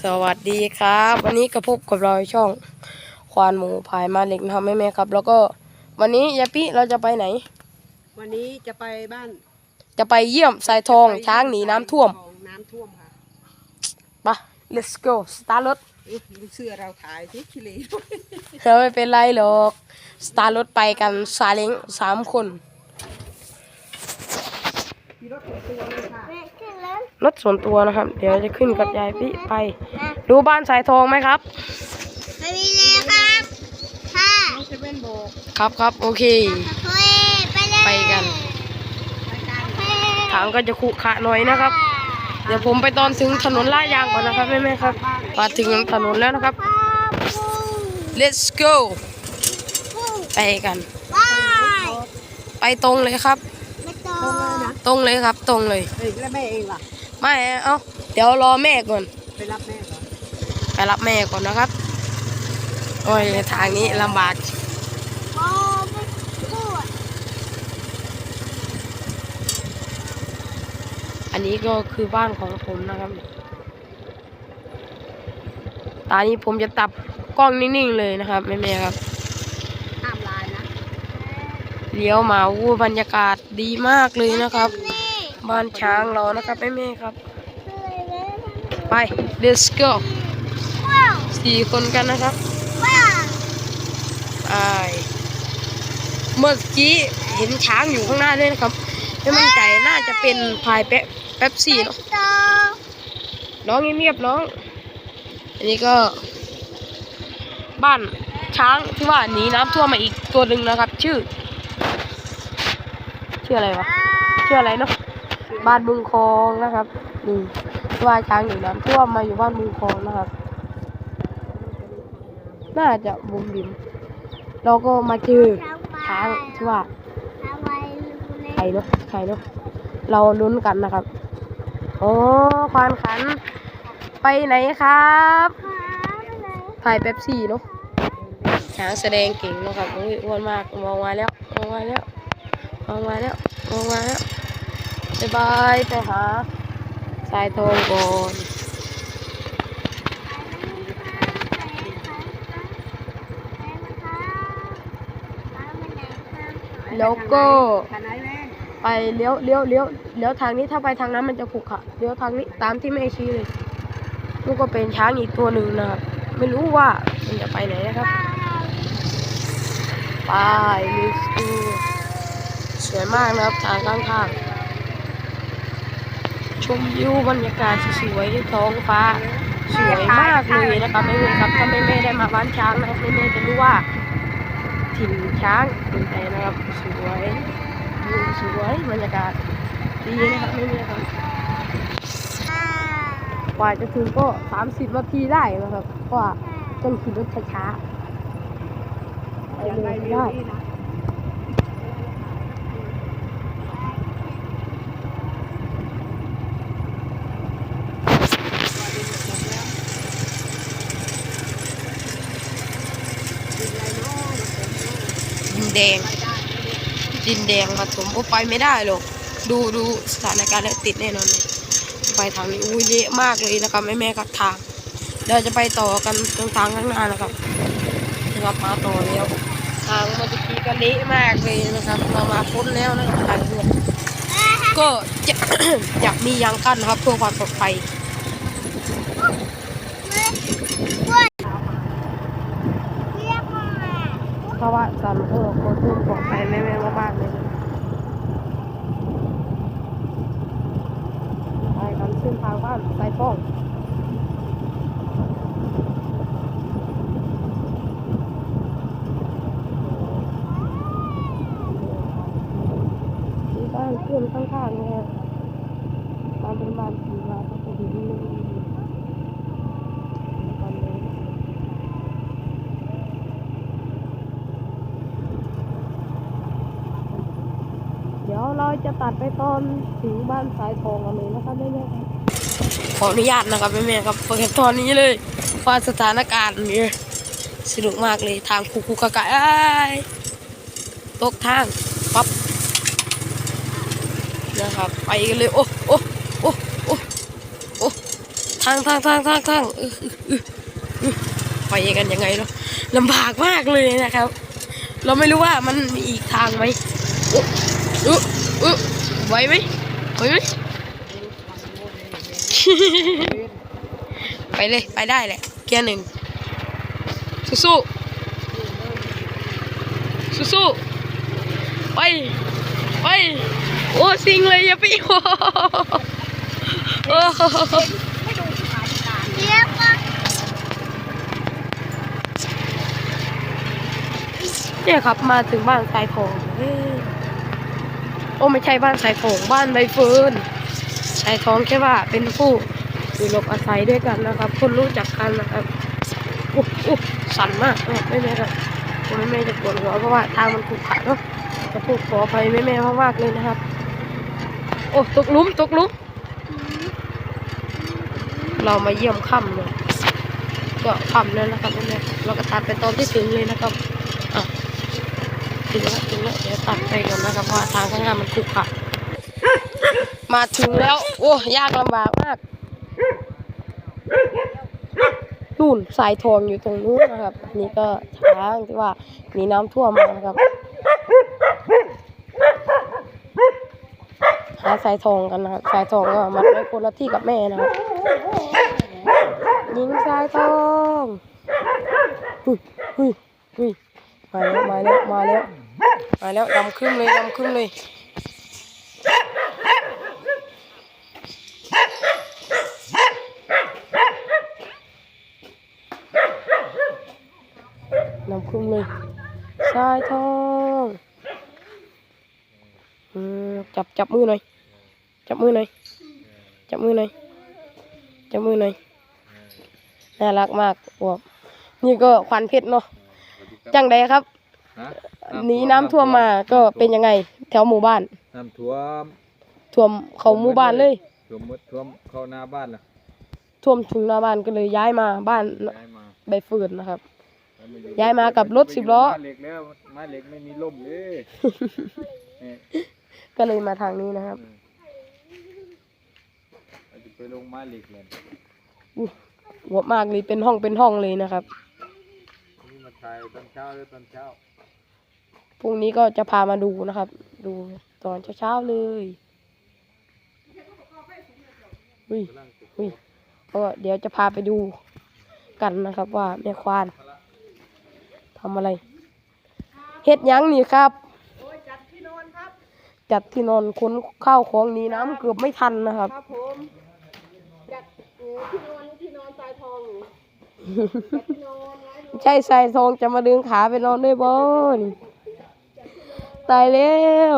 สวัสดีครับ วันนี้กระพบกับเราช่อง ควานหมูพายมาเล็กนะครับแม่แม่ๆครับ แล้วก็วันนี้ยาปิเราจะไปไหน วันนี้จะไปบ้าน จะไปเยี่ยมสายทองช้างหนีน้ำท่วมน้ำท่วมค่ะไป let's go สตาร์ทรถอุ๊ยดูเสื้อเราถ่ายที่คิเลเราไม่เป็นไรหรอกสตาร์ทรถไปกันซาเล้งสามคน มีรถส่วนตัวเลยค่ะ รถส่วนตัวนะครับ เดี๋ยวจะขึ้นกับยายปิไป ดูบ้านสายทองไหมครับไม่มีแล้วครับค่ะน้องเซเว่นโบกครับครับโอเคเฮ้ยไปเลยไปกันรายการเฮ้ยทางก็จะขรุขระหน่อยนะครับ เดี๋ยวผมไปตอนถึงถนนลาดยางก่อนนะครับแม่แม่ๆครับมาถึงถนนแล้วนะครับครับ let's go ไปกันว้ายไปตรงเลยครับไม่ต้อตรงเลยงนะตรงเลยครับ ตรงเลยเอ้ยแล้วแม่เองล่ะ ไม่เอ้าเดี๋ยวรอแม่ก่อน ไปรับแม่ก่อนไปรับแม่ก่อนนะครับ โอ้ยทางนี้ลำบากโอ้ไม่พูดอันนี้ก็คือบ้านของผมนะครับ ตอนนี้ผมจะตับกล้องนิ่งๆเลยนะครับแม่ๆครับห้ามไลน์นะ เลี้ยวมาวูบรรยากาศดีมากเลยนะครับนี่ บ้านช้างเรานะครับแม่ๆครับเลยเลยไป let's go ว้าวสี่คนกันนะครับว้าวไปเมื่อกี้เห็นช้างอยู่ข้างหน้าด้วยนะครับ ไม่มั่นใจน่าจะเป็นพายแป๊บแป๊บซี่เนาะต่อน้องเงียบๆน้อง อันนี้ก็ บ้านช้างที่ว่าหนีน้ำท่วมมาอีกตัวหนึ่งนะครับ ชื่อ ชื่ออะไรวะ ชื่ออะไรเนาะ บ้านบึงคลองนะครับนี่ว่าช้างหนีน้ำท่วมมาอยู่บ้านบึงคลองนะครับ น่าจะบุมบิมเราก็มาเจอช้างที่ว่าไมลูกเล็กใครเนาะใครเนาะเราลุ้นกันนะครับ โอ้ควานขัน ไปไหนครับถ่ายเป๊ปซี่เนาะช้างแสดงเก่งนะครับอ้ยอ้วนมากมองมาแล้วมองมาแล้วมองมาแล้วมองมาแล้ว บ๊ายบายไปหาสายทองก่อนแล้วก็ไปเลี้ยวเลี้ยวเลี้ยวเลี้ยวทางนี้ถ้าไปทางนั้นมันจะขรุขระเลี้ยวทางนี้ตามที่แม่ชี้เลยนี่ก็เป็นช้างอีกตัวหนึ่งนะครับ ไม่รู้ว่ามันจะไปไหนนะครับไปลิสตูสวยมากนะครับทางข้างๆ มวิวบรรยากาศสวยๆท้องฟ้า สวยมากเลยนะครับไม่เลยครับถ้าไม่แม่ได้มาบ้านช้างนะครับไม่แม่จะรู้ว่าถิ่นช้างเป็นไงนะครับสวยวิวสวยบรรยากาศดีนะครับไม่แม่ครับกว่าจะถึงก็สามสิบนาทีได้นะครับเพราะว่าต้องขี่รถช้าๆไปเลยได้ นี่นะ ดิน แดง ดินแดงผสมโอ้ไปไม่ได้หรอก ดูดูสถานการณ์แล้วติดแน่นอนเลยไปทางนี้อุ้ยเยอะมากเลยนะครับแม่แม่ๆครับทาง เดี๋ยวจะไปต่อกันตรงทางข้างหน้านะครับนะครับมาต่อแล้วทางเมื่อกี้ก็เละมากเลยนะครับ เรามาพ้นแล้วนะครับทางเรือก็จะอยากมียางกั้นนะครับเพื่อความปลอดภัย เรียกมา เพ ราะว่าสันเออโคตรปลอดภัยแม่แม่มากๆเลยไปกันเส้นทางบ้านสายฟ้องมีบ้านเพื่อนข้างๆเนี่ยบ้านเป็นบ้านสีมาก็จะดีนิดนึงบ้านนี้เดี๋ยวเรา จะตัดไปตอนถึงบ้านสายทองกันเลยนะครับแม่ๆครับขออนุญาตนะครับแม่ๆครับเปิดตอนนี้เลยเพราสถานการณ์นี้สนุกมากเลยทางคุกคุกกะกะอ้ายตกทางปั๊บนะครับไปกันเลยโอ้โอ้โอ้โอ้โอ้ทางทางทางทางทางเออเออเออไปกันยังไงเนาะลำบากมากเลยนะครับ เราไม่รู้ว่ามันมีอีกทางไหมอุ๊ ยอุ๊ยอุ๊ยไหวไหมไหวไหม ไปเลยไปได้แหละเกียร์หนึ่งสู้สู้สู้สู้ๆไปไปโอ้สิงเลยอย่าไปโอ้โอ้ไม่ดูที่ขาที่การเนี่ยครับมาถึงบ้านสายทอง โอ้ไม่ใช่บ้านสายทองบ้านใบเฟิร์นสายทองแค่ว่าเป็นผู้อยู่หลบอาศัยด้วยกันนะครับ คนรู้จักกันนะครับอุ๊บอุ๊บสั่นมากไม่แม่ครับผมไม่แม่จะปวดหัวเพราะว่าทางมันขรุขระเนาะจะพูดขออภัยแม่แม่มากๆเลยนะครับ โอ้ตกหลุมตกหลุมเรามาเยี่ยมค่ำเลยก็ค่ำแล้วนะครับแม่แม่เราก็ตัดไปตอนที่ถึงเลยนะครับอะถึงแล้ว ถึงแล้วเดี๋ยวตัดไปก่อนนะครับเพราะว่าทางข้างหน้ามันขรุขระมาถึงแล้ว โอ้ยากลำบากมากนู่นสายทองอยู่ตรงนู้นนะครับอันนี่ก็ช้างที่ว่ามีน้ำท่วมมานะครับหาสายทองกันนะครับสายทองก็มันไว้คนละที่กับแม่นะครับยิงสายทองหุยหุยหุยมาแล้วมาแล้วมาแล้ว มาแล้วดำครึ่งเลยดำครึ่งเลยดำครึ่งเลยสายทองจับจับมือหน่อย จับมือหน่อย จับมือหน่อย จับมือหน่อย น่ารักมากอวบนี่ก็ควันเพชรเนาะ จังใดครับ หนีน้ำท่วมมาก็เป็นยังไง แถวหมู่บ้าน น้ำท่วมท่วมเขาหมู่บ้านเลย ท่วมหมดท่วมเข้าหน้าบ้านล่ะท่วมถึงหน้าบ้านก็เลยย้ายมาบ้านย้ายมาใบเฟิร์นนะครับ แล้วมอย้ายมากับรถสิบล้อไม้เหล็กแล้วไม้เหล็กไม่มีล่มเลยเอ๊ะก็เลยมาทางนี้นะครับเราจะไปลงไม้เหล็กเลยหัวมากเลยเป็นห้องเป็นห้องเลยนะครับ นี่มาถ่ายตอนเช้าหรือตอนเช้า พรุ่งนี้ก็จะพามาดูนะครับ ดูตอนเช้าๆเลยอุ้ยกำลังจะอุ้ยก็เดี๋ยวจะพาไปดูกันนะครับ ว่าแม่ควานทำอะไรเฮ็ดหยังนี่ครับ จัดที่นอนครับ จัดที่นอนขนข้าวของหนี้น้ำเกือบไม่ทันนะครับครับผมจัดเอ่อที่นอนที่นอนทรายทองอยู่จัดที่นอนไว้ดูใช่ใส่ทองจะมาดึงขาไปนอนด้วยบอน ตายแล้ว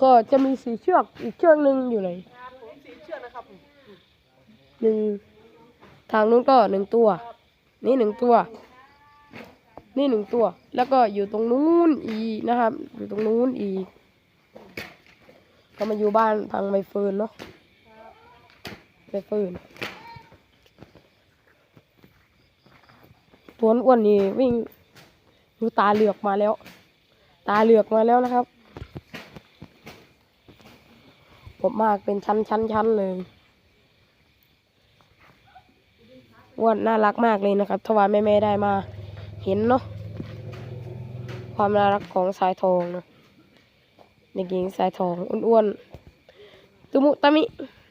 ก็จะมีสีเชือกอีกเชือกหนึ่งอยู่เชือกนะครับหนึ่งทางนู้นก็หนึ่งตัว นี่หนึ่งตัว นี่หนึ่งตัว แล้วก็อยู่ตรงนู้นอีนะครับ อยู่ตรงนู้นอีก ก็มาอยู่บ้านพังใบเฟิร์นเนาะใบเฟิร์นตัวอ้วนนี่วิ่ง ดูตาเหลือกมาแล้ว ตาเหลือกมาแล้วนะครับผมมากเป็นชั้นชั้นชั้นเลยอ้วนน่ารักมากเลยนะครับ ถ้าว่าแม่แม่ได้มา เห็นเนาะความน่ารักของสายทองนะเด็กหญิงสายทองอ้วนๆตุมุตะมิ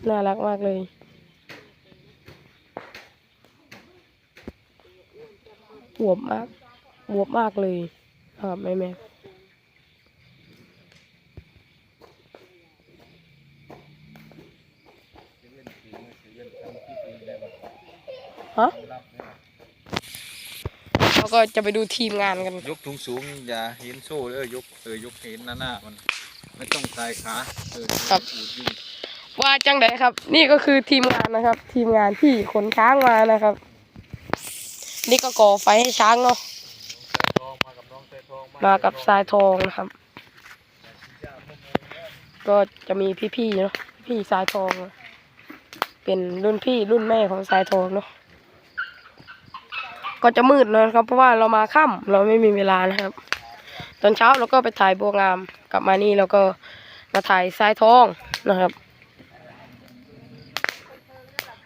น่ารักมากเลยอวบมาก อวบมากเลยครับแม่แม่ฮะเราก็จะไปดูทีมงานกัน ยกถุงสูงอย่าเห็นโซ่เลยยกเออยกเห็นหน้าหน้ามันไม่ต้องสายขาเออครับอูดอยู่ว่าจังไดครับ นี่ก็คือทีมงานนะครับ ทีมงานที่ขนช้างมานะครับ นี่ก็ก่อไฟให้ช้างเนาะ มากับทรายทองนะครับ ก็จะมีพี่ๆเนาะพี่สายทอง เป็นรุ่นพี่รุ่นแม่ของสายทองเนาะก็จะมืดนะครับ เพราะว่าเรามาค่ำเราไม่มีเวลานะครับ ตอนเช้าเราก็ไปถ่ายบัวงามกลับมานี่เราก็มาถ่ายสายทองนะครับ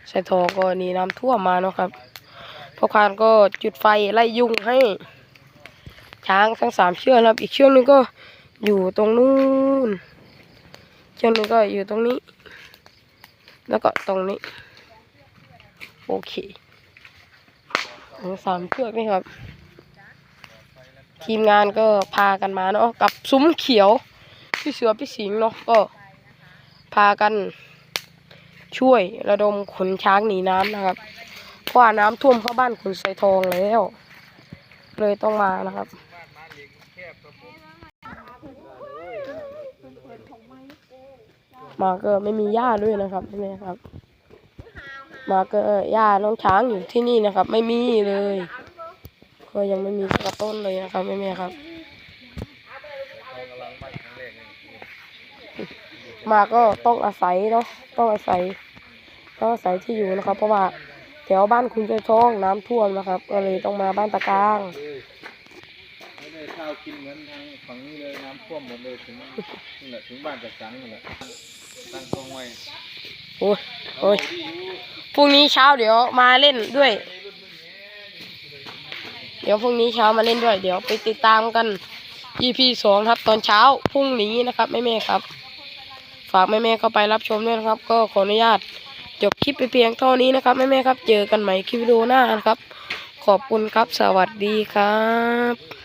ใส่ทองก็นี่น้ำท่วมมาเนาะครับพ่อควานก็จุดไฟไล่ยุงให้ ช้างทั้งสามเชือกนะครับ อีกเชือกนึงก็อยู่ตรงนู้นเชือกนึงก็อยู่ตรงนี้ แล้วก็ตรงนี้ โอเคทั้งสามเชือกนี่ครับ ทีมงานก็พากันมาเนาะกับซุ้มเขียวพี่เสือพี่สิงเนาะก็พากันช่วยระดมขนช้างหนีน้ำนะครับเพราะว่าน้ำท่วมเข้าบ้านขุนไซทองแล้ว เลยต้องมานะครับ มาก็ไม่มีหญ้าด้วยนะครับใช่ไหมครับ มาก็หญ้าน้องช้างอยู่ที่นี่นะครับ ไม่มีเลย ก็ยังไม่มีสักต้นเลยนะครับแม่ม่ๆครับ มาก็ต้องอาศัยเนาะต้องอาศัยต้องอาศัยที่อยู่นะครับ เพราะว่าแถวบ้านคุณใจทองน้ำท่วมนะครับ ก็เลยต้องมาบ้านตะกางไม่ได้ข้าวกินเหมือนทางฝั่งนี้เลยน้ำท่วมหมดเลยถึงนี่แหละถึงบ้านจัดสรรนี่แหละ ตั้งกองไว้โอ้ยโอ้ยพรุ่งนี้เช้าเดี๋ยวมาเล่นด้วย เดี๋ยวพรุ่งนี้เช้ามาเล่นด้วย เดี๋ยวไปติดตามกัน EP สองครับ ตอนเช้าพรุ่งนี้นะครับแม่ๆครับ ฝากแม่ๆเข้าไปรับชมด้วยนะครับ ก็ขออนุญาตจบคลิปไปเพียงเท่านี้นะครับแม่ๆครับ เจอกันใหม่คลิปวิดีโอหน้านะครับ ขอบคุณครับสวัสดีครับ